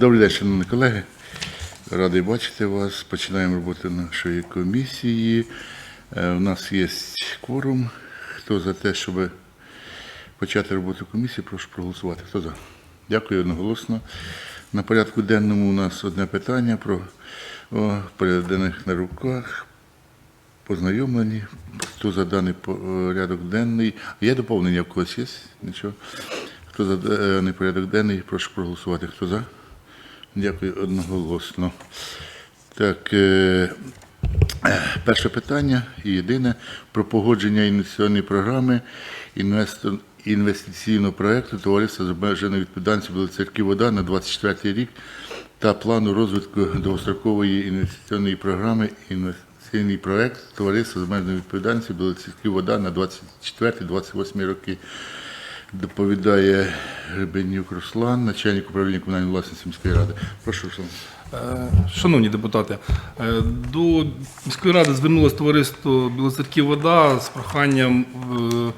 Добрий день, шановні колеги. Радий бачити вас. Починаємо роботу нашої комісії. Е, У нас є кворум. Хто за те, щоб почати роботу комісії, прошу проголосувати. Хто за? Дякую одноголосно. На порядку денному у нас одне питання про о, порядок на руках. Познайомлені. Хто за даний порядок денний? Є доповнення в когось є? Нічого. Хто за даний порядок денний, прошу проголосувати. Хто за? Дякую одноголосно. Так, е, е, перше питання і єдине про погодження інвестиційної програми інвестор- інвестиційного проекту товариства з обмеженою відповідальністю Білоцерків вода на 24 рік та плану розвитку довгострокової інвестиційної програми інвестиційний проект товариства з обмеженою відповідальністю Білоцерків вода на 24-28 роки. Доповідає Гребенюк Руслан, начальник управління комунальної власності міської ради. Прошу, Руслан. Е, Шановні депутати, е, до міської ради звернулося товариство Білоцерків вода з проханням е,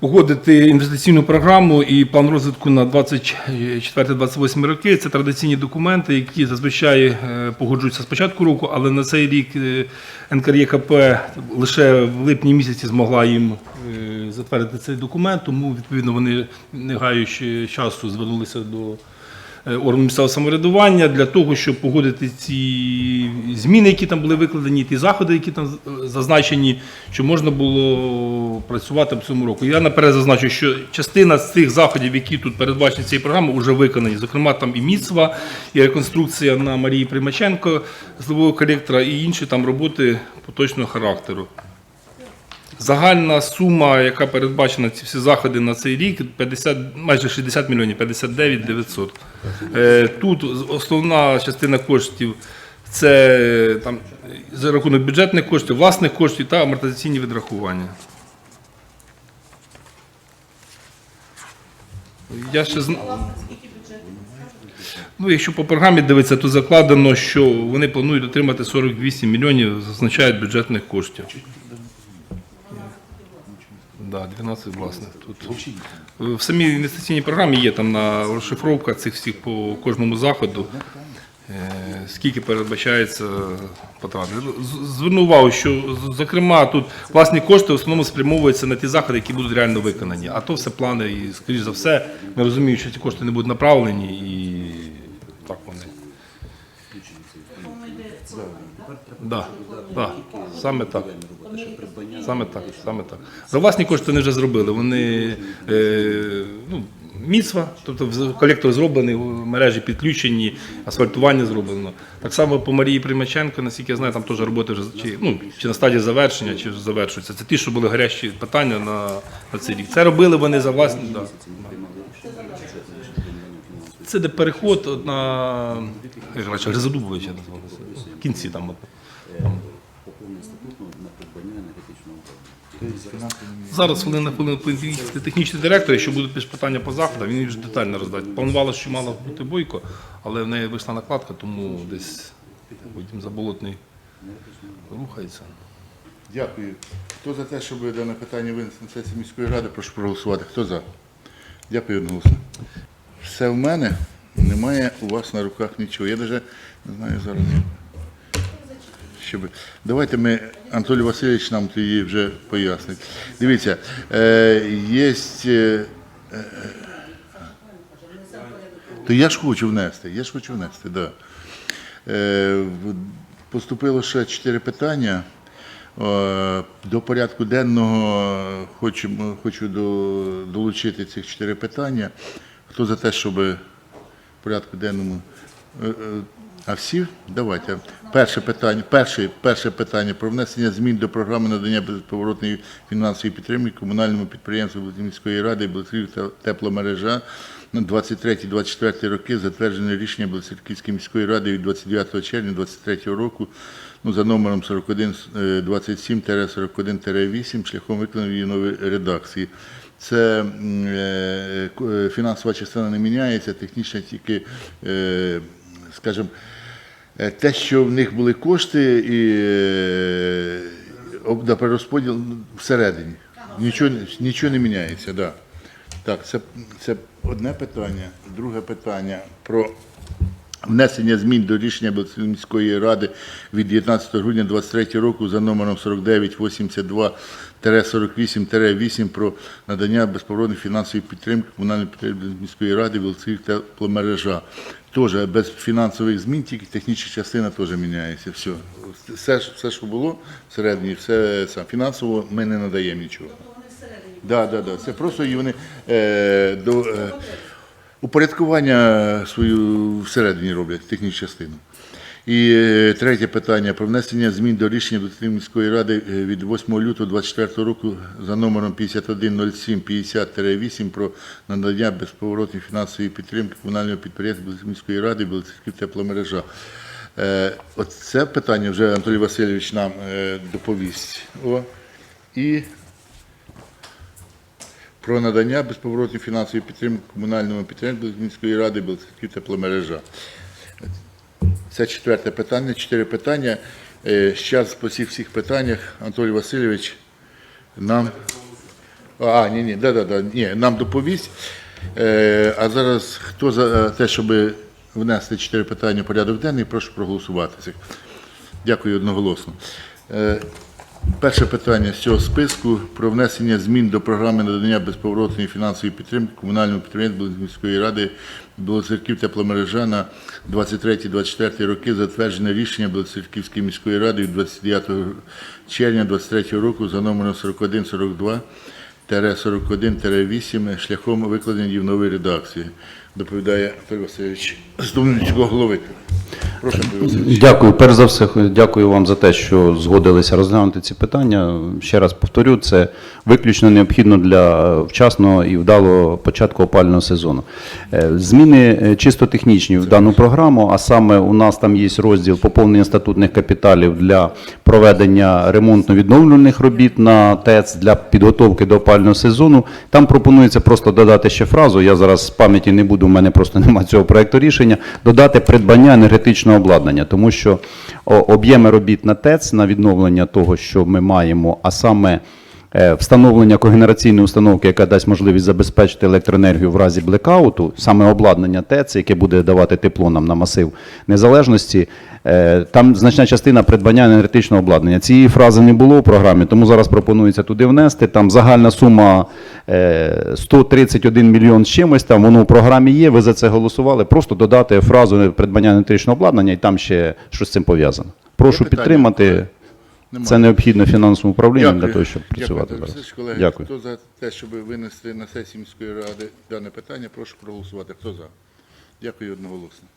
погодити інвестиційну програму і план розвитку на 24-28 роки. Це традиційні документи, які зазвичай е, погоджуються з початку року, але на цей рік е, НКРЄКП лише в липні місяці змогла їм е, затвердити цей документ, тому відповідно вони, не гаючи часу, звернулися до органу місцевого самоврядування для того, щоб погодити ці зміни, які там були викладені, ті заходи, які там зазначені, щоб можна було працювати в цьому року. Я наперед зазначу, що частина з цих заходів, які тут передбачені цією програмою, вже виконані. Зокрема, там і міцва, і реконструкція на Марії Примаченко зливового колектора, і інші там роботи поточного характеру. Загальна сума, яка передбачена ці всі заходи на цей рік, 50, майже 60 мільйонів, 59 900. Е, Тут основна частина коштів це е, там, за рахунок бюджетних коштів, власних коштів та амортизаційні відрахування. Я ще. Ну, якщо по програмі дивитися, то закладено, що вони планують отримати 48 мільйонів, зазначають бюджетних коштів. Да, 12 власних. Тут в самій інвестиційній програмі є там на розшифровка цих всіх по кожному заходу. е, Скільки передбачається потрат. З- Зверну увагу, що зокрема тут власні кошти в основному спрямовуються на ті заходи, які будуть реально виконані. А то все плани, і скоріш за все, ми розуміємо, що ці кошти не будуть направлені і так вони. Да, да, саме так. Саме так, саме так. За власні кошти вони вже зробили. Вони е, ну, міцва, тобто колектор зроблений, мережі підключені, асфальтування зроблено. Так само по Марії Примаченко, наскільки я знаю, там теж роботи вже чи, ну, чи на стадії завершення, чи вже завершуються. Це ті, що були гарячі питання на, на цей рік. Це робили вони за власні. Да. Це де переход на називалося. В кінці там. От. Поповнення статуту на придбання енергетичного обладнання. Зараз хвилина на хвилину повинен технічний директор, якщо будуть питання по заходах, він вже детально роздати. Планувалося, що мала бути бойко, але в неї вийшла накладка, тому десь потім заболотний рухається. Дякую. Хто за те, щоб дане питання винести на сесію міської ради, прошу проголосувати. Хто за? Дякую одноголосно. Все в мене. Немає у вас на руках нічого. Я навіть не знаю зараз. Щоб... Давайте ми, Анатолій Васильович нам тоді вже пояснить. Дивіться, е, є. Е, е, то я ж хочу внести, я ж хочу внести, так. Да. Е, Поступило ще чотири питання. Е, До порядку денного хочу, хочу до, долучити цих чотири питання. Хто за те, щоб в порядку денному. Е, е, А всі? Давайте. Перше питання, перше, перше питання про внесення змін до програми надання безповоротної фінансової підтримки комунальному підприємству міської ради та тепломережа на 23-24 роки, затверджене рішення Білоцерківської міської ради від 29 червня 2023 року ну, за номером 4127-41-8 шляхом виконання нової редакції. Це е, е, фінансова частина не міняється, технічна тільки, е, скажімо, е, те, що в них були кошти і е, на перерозподіл всередині. Нічого, нічого не міняється, да. Так, це, це одне питання. Друге питання про Внесення змін до рішення міської ради від 19 грудня 2023 року за номером 4982-48-8 про надання безповоротної фінансової підтримки комунальної підтримки міської ради Білоцерківська тепломережа. Теж без фінансових змін, тільки технічна частина теж міняється. Все, все, все що було всередині, все сам. Фінансово ми не надаємо нічого. Да, да, да. Це просто і вони е, до, е, упорядкування свою всередині роблять, технічну частину. І е, третє питання про внесення змін до рішення Білоцерківської міської ради е, від 8 лютого 2024 року за номером 510750-8 про надання безповоротної фінансової підтримки комунального підприємства міської ради Білоцерків тепломережа. Е, Оце питання вже Анатолій Васильович нам доповість. О. І про надання безповоротної фінансової підтримки комунальному підтримку міської ради Білоцерків тепломережа. Це четверте питання, чотири питання. Зараз по всіх всіх питаннях Анатолій Васильович нам. А, ні, ні, да, да, да, ні, нам доповість. Е, а зараз хто за е, те, щоб внести чотири питання в порядок денний, прошу проголосувати. Дякую одноголосно. Перше питання з цього списку про внесення змін до програми надання безповоротної фінансової підтримки комунальному підприємству міської ради Білоцерків тепломережа на 23-24 роки затверджене рішення Білоцерківської міської ради від 29 червня 2023 року за номером 4142 41-8 шляхом викладення в новій редакції. Доповідає Васильович, заступник голови. Дякую. Перш за все, дякую вам за те, що згодилися розглянути ці питання. Ще раз повторю, це виключно необхідно для вчасного і вдалого початку опального сезону. Е, Зміни е, чисто технічні в дану програму, а саме у нас там є розділ поповнення статутних капіталів для проведення ремонтно-відновлювальних робіт на ТЕЦ для підготовки до опального сезону. Там пропонується просто додати ще фразу. Я зараз з пам'яті не буду, у мене просто немає цього проекту рішення. Додати придбання енергетичного обладнання, тому що об'єми робіт на ТЕЦ на відновлення того, що ми маємо, а саме встановлення когенераційної установки, яка дасть можливість забезпечити електроенергію в разі блекауту, саме обладнання ТЕЦ, яке буде давати тепло нам на масив незалежності. е, Там значна частина придбання енергетичного обладнання. Цієї фрази не було в програмі, тому зараз пропонується туди внести. Там загальна сума е, 131 мільйон з чимось. Там воно в програмі є. Ви за це голосували. Просто додати фразу придбання енергетичного обладнання, і там ще щось з цим пов'язано. Прошу підтримати. Немає. Це необхідно фінансовому управлінню для того, щоб працювати Анатолій зараз. Колеги, Дякую. Хто за те, щоб винести на сесію міської ради дане питання, прошу проголосувати. Хто за? Дякую одноголосно.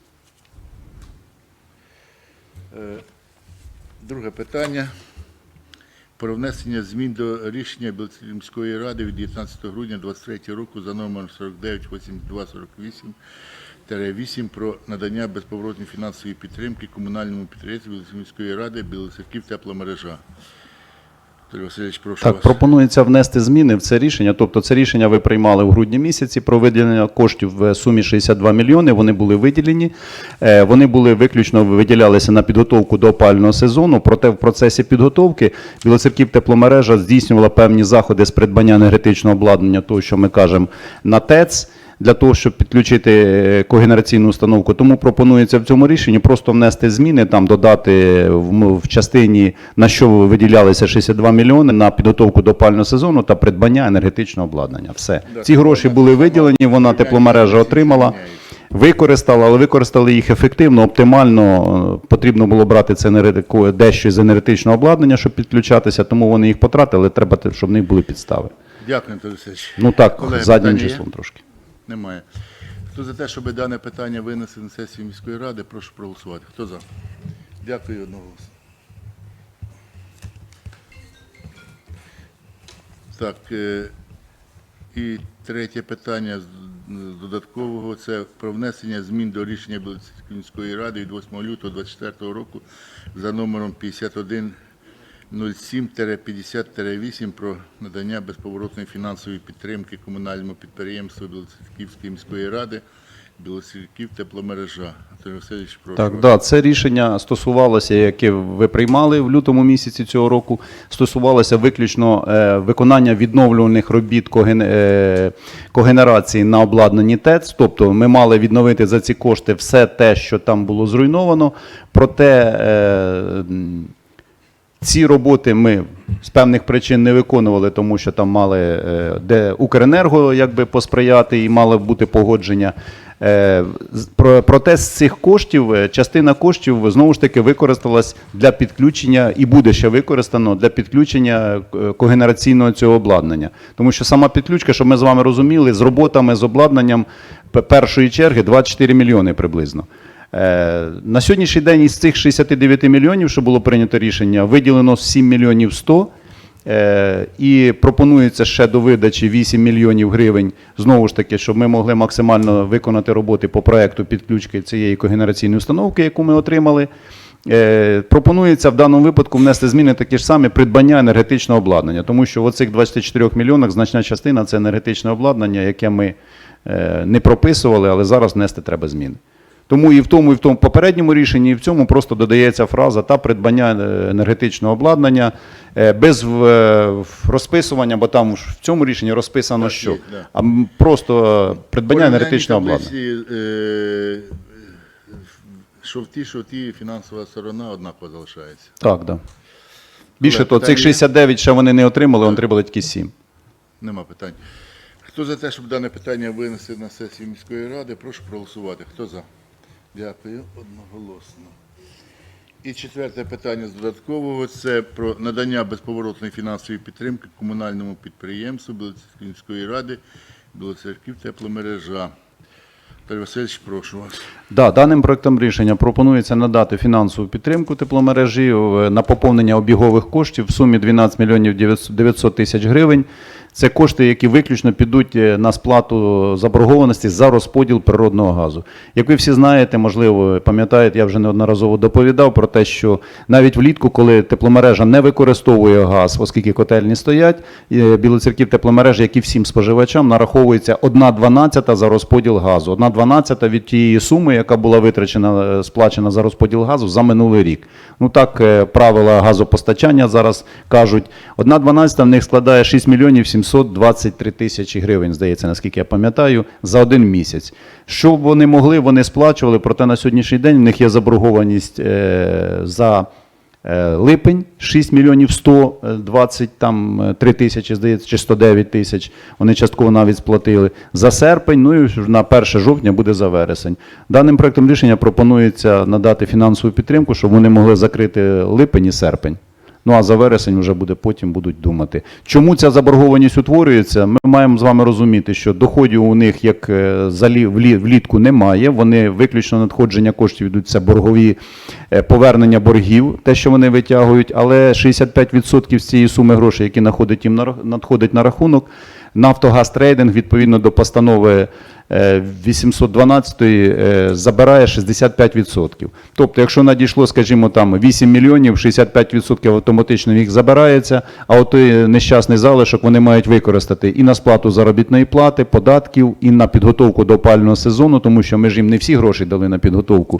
Е, Друге питання. Про внесення змін до рішення Білоцерківської міської ради від 19 грудня 2023 року за номером 498248 8 про надання безповоротної фінансової підтримки комунальному підприємству міської ради Білоцерків тепломережа. Васильович, прошу Так, вас. пропонується внести зміни в це рішення. Тобто, це рішення ви приймали в грудні місяці про виділення коштів в сумі 62 мільйони. Вони були виділені. Е, Вони були виключно виділялися на підготовку до опального сезону. Проте в процесі підготовки Білоцерків тепломережа здійснювала певні заходи з придбання енергетичного обладнання, того, що ми кажемо, на ТЕЦ. Для того, щоб підключити е, когенераційну установку. Тому пропонується в цьому рішенні просто внести зміни, там додати в, в частині, на що виділялися 62 мільйони на підготовку до опального сезону та придбання енергетичного обладнання. Все. Ці гроші були виділені, вона тепломережа отримала. Використала, але використали їх ефективно, оптимально. Потрібно було брати це дещо з енергетичного обладнання, щоб підключатися, тому вони їх потратили. Треба, щоб в них були підстави. Дякую, Анатолій. Ну так, заднім числом трошки. Немає. Хто за те, щоб дане питання винесли на сесію міської ради, прошу проголосувати. Хто за? Дякую одноголосно. Так, е, і третє питання з додаткового це про внесення змін до рішення Білоцерківської ради від 8 лютого 2024 року за номером 51 07-50-8 про надання безповоротної фінансової підтримки комунальному підприємству Білоцерківської міської ради Білоцерків, тепломережа. Анатолій Васильович, прошу. Так, да, це рішення стосувалося, яке ви приймали в лютому місяці цього року, стосувалося виключно е, виконання відновлюваних робіт коген, е, когенерації на обладнанні ТЕЦ. Тобто ми мали відновити за ці кошти все те, що там було зруйновано. Проте е, ці роботи ми з певних причин не виконували, тому що там мали е, де Укренерго якби посприяти і мало бути погодження. Е, Проте з цих коштів е, частина коштів знову ж таки використалась для підключення і буде ще використано для підключення когенераційного цього обладнання. Тому що сама підключка, щоб ми з вами розуміли, з роботами з обладнанням першої черги 24 мільйони приблизно. Е, На сьогоднішній день із цих 69 мільйонів, що було прийнято рішення, виділено 7 мільйонів 100. Е, І пропонується ще до видачі 8 мільйонів гривень, знову ж таки, щоб ми могли максимально виконати роботи по проекту підключки цієї когенераційної установки, яку ми отримали. Е, Пропонується в даному випадку внести зміни такі ж самі придбання енергетичного обладнання, тому що в оцих 24 мільйонах значна частина це енергетичне обладнання, яке ми не прописували, але зараз внести треба зміни. Тому і в тому, і в тому попередньому рішенні, і в цьому просто додається фраза та придбання е, енергетичного обладнання е, без е, розписування, бо там в цьому рішенні розписано Так, що. є, да. А просто придбання енергетичного обладнання. е, Що в ті, що в ті фінансова сторона однаково залишається. Так, да. Більше Олег, того, цих 69 ще вони не отримали, вони отримали тільки 7. Нема питань. Хто за те, щоб дане питання винести на сесію міської ради, прошу проголосувати. Хто за? Дякую. Одноголосно. І четверте питання з додаткового це про надання безповоротної фінансової підтримки комунальному підприємству Білоцерківської міської ради Білоцерків тепломережа. Віталій Васильович, прошу вас. Да, даним проектом рішення пропонується надати фінансову підтримку тепломережі е, на поповнення обігових коштів в сумі 12 мільйонів 900 тисяч гривень. Це кошти, які виключно підуть е, на сплату заборгованості за розподіл природного газу. Як ви всі знаєте, можливо, пам'ятаєте, я вже неодноразово доповідав про те, що навіть влітку, коли тепломережа не використовує газ, оскільки котельні стоять, е, Білоцерків тепломережа, як і всім споживачам, нараховується 1,12 за розподіл газу. 1,12 від тієї суми, яка була витрачена, е, сплачена за розподіл газу за минулий рік. Ну так правила газопостачання зараз кажуть. 1,12 в них складає 6 мільйонів 723 тисячі гривень, здається, наскільки я пам'ятаю, за один місяць. Що б вони могли, вони сплачували, проте на сьогоднішній день в них є заборгованість е, за е, липень 6 мільйонів 123 тисячі, здається, чи 109 тисяч. Вони частково навіть сплатили. За серпень, ну і на 1 жовтня буде за вересень. Даним проектом рішення пропонується надати фінансову підтримку, щоб вони могли закрити липень і серпень. Ну а за вересень вже буде потім будуть думати. Чому ця заборгованість утворюється? Ми маємо з вами розуміти, що доходів у них як е, влітку немає. Вони виключно надходження коштів йдуть це боргові е, повернення боргів, те, що вони витягують, але 65% з цієї суми грошей, які надходять їм на надходить на рахунок, Нафтогаз трейдинг відповідно до постанови 812 е, забирає 65%. Тобто, якщо надійшло, скажімо, там 8 мільйонів, 65% автоматично їх забирається, а от той нещасний залишок вони мають використати і на сплату заробітної плати, податків, і на підготовку до опалювального сезону, тому що ми ж їм не всі гроші дали на підготовку.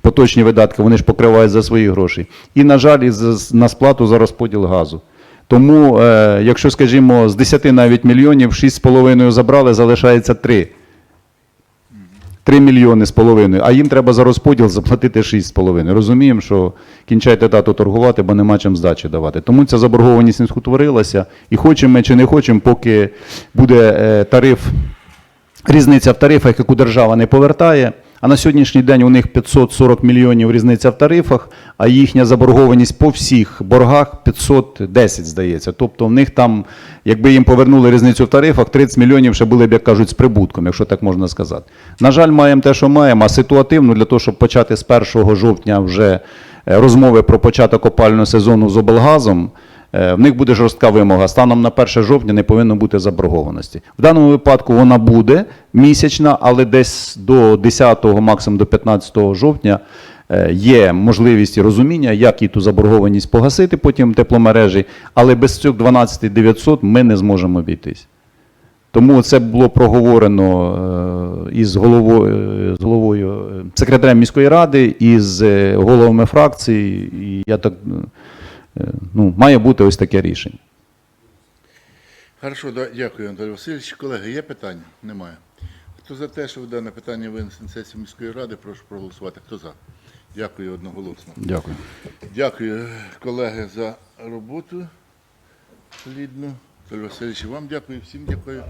Поточні видатки вони ж покривають за свої гроші. І, на жаль, і на сплату за розподіл газу. Тому, е, якщо, скажімо, з 10 навіть мільйонів 6,5 забрали, залишається 3. 3 мільйони з половиною, а їм треба за розподіл заплатити 6,5. Розуміємо, що кінчайте тату торгувати, бо нема чим здачі давати. Тому ця заборгованість не утворилася. І хочемо ми чи не хочемо, поки буде е, тариф, різниця в тарифах, яку держава не повертає. А на сьогоднішній день у них 540 мільйонів різниця в тарифах, а їхня заборгованість по всіх боргах 510, здається. Тобто в них там, якби їм повернули різницю в тарифах, 30 мільйонів ще були б, як кажуть, з прибутком, якщо так можна сказати. На жаль, маємо те, що маємо, а ситуативно для того, щоб почати з 1 жовтня вже е, розмови про початок опального сезону з облгазом. Е, В них буде жорстка вимога. Станом на 1 жовтня не повинно бути заборгованості. В даному випадку вона буде місячна, але десь до 10, максимум до 15 жовтня е, є можливість і розуміння, як і ту заборгованість погасити потім тепломережі, але без цих 12 900 ми не зможемо обійтись. Тому це було проговорено е, із головою, з головою секретарем міської ради і з головами фракцій. І я так е, ну, має бути ось таке рішення. Хорошо, дякую, Анатолій Васильович. Колеги, є питання? Немає. Хто за те, що дане питання винесе на сесію міської ради, прошу проголосувати. Хто за? Дякую одноголосно. Дякую. Дякую, колеги, за роботу плідну. Анатолій Васильович, вам дякую, всім дякую.